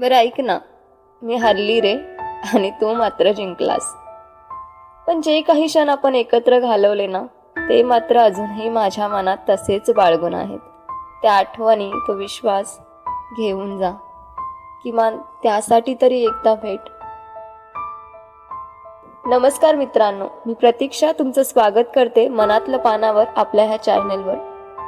बरं ऐक ना. मी हरली रे आणि तू मात्र जिंकलास. पण जे काही क्षण आपण एकत्र घालवले ना ते मात्र अजूनही माझ्या मनात तसेच बाळगून आहेत. त्या आठवणी तो विश्वास घेऊन जा. किमान त्यासाठी तरी एकदा भेट. नमस्कार मित्रांनो मी प्रतीक्षा तुमचं स्वागत करते मनातलं पानावर आपल्या ह्या चॅनलवर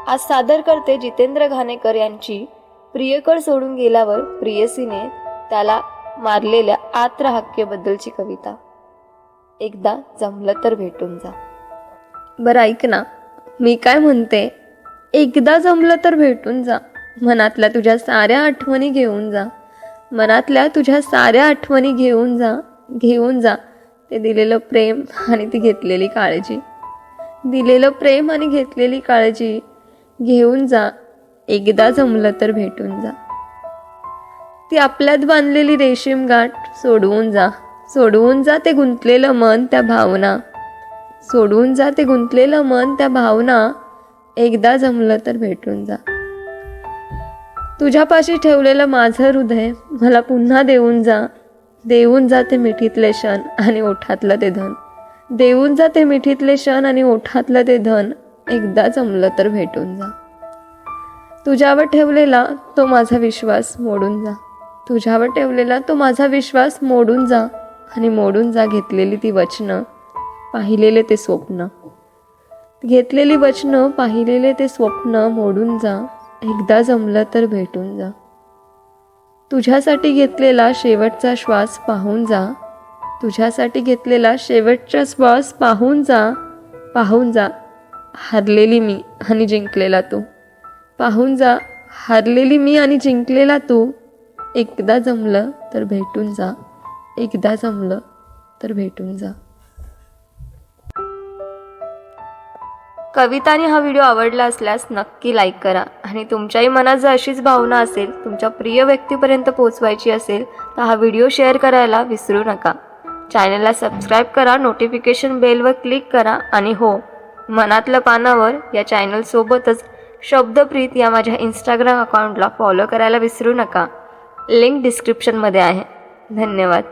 आज सादर करते जितेंद्र घाणेकर यांची प्रियकर सोडून गेल्यावर प्रियसीने त्याला मारलेल्या आत्रहाक्यबद्दलची कविता. एकदा जमलं तर भेटून जा. बरं ऐक ना. मी काय म्हणते? एकदा जमलं तर भेटून जा. मनातल्या तुझ्या साऱ्या आठवणी घेऊन जा. मनातल्या तुझ्या साऱ्या आठवणी घेऊन जा. घेऊन जा. ते दिलेलं प्रेम आणि ती घेतलेली काळजी. दिलेलं प्रेम आणि घेतलेली काळजी. घेऊन जा. एकदा जमलं तर भेटून जा. ती आपल्यात बांधलेली रेशीम गाठ सोडवून जा. सोडवून जा ते गुंतलेलं मन त्या भावना. सोडवून जा ते गुंतलेलं मन त्या भावना. एकदा जमलं तर भेटून जा. तुझ्यापाशी ठेवलेलं माझं हृदय मला पुन्हा देऊन जा. देऊन जा ते मिठीतले क्षण आणि ओठातलं ते धन. देऊन जा ते मिठीतले क्षण आणि ओठातलं ते धन. एकदा जमलं तर भेटून जा. तुझ्यावर ठेवलेला तो माझा विश्वास मोडून जा. तुझ्यावर ठेवलेला तो माझा विश्वास मोडून जा आणि मोडून जा घेतलेली ती वचनं पाहिलेले ते स्वप्न. घेतलेली वचनं पाहिलेले ते स्वप्न मोडून जा. एकदा जमलं तर भेटून जा. तुझ्यासाठी घेतलेला शेवटचा श्वास पाहून जा. तुझ्यासाठी घेतलेला शेवटचा श्वास पाहून जा. पाहून जा हरलेली मी आणि जिंकलेला तू. पाहून जा. हरलेली मी आणि जिंकलेला तू. एकदा जमलं तर भेटून जा. एकदा जमलं तर भेटून जा. कविताने हा व्हिडिओ आवडला असल्यास नक्की लाईक करा. आणि तुमच्याही मनात जर अशीच भावना असेल तुमच्या प्रिय व्यक्तीपर्यंत पोहोचवायची असेल तर हा व्हिडिओ शेअर करायला विसरू नका. चॅनलला सबस्क्राईब करा नोटिफिकेशन बेलवर क्लिक करा. आणि हो मनातलं पानावर या चॅनलसोबतच शब्दप्रीत या माझ्या इंस्टाग्राम अकाउंटला फॉलो करायला विसरू नका. लिंक डिस्क्रिप्शनमध्ये आहे. धन्यवाद.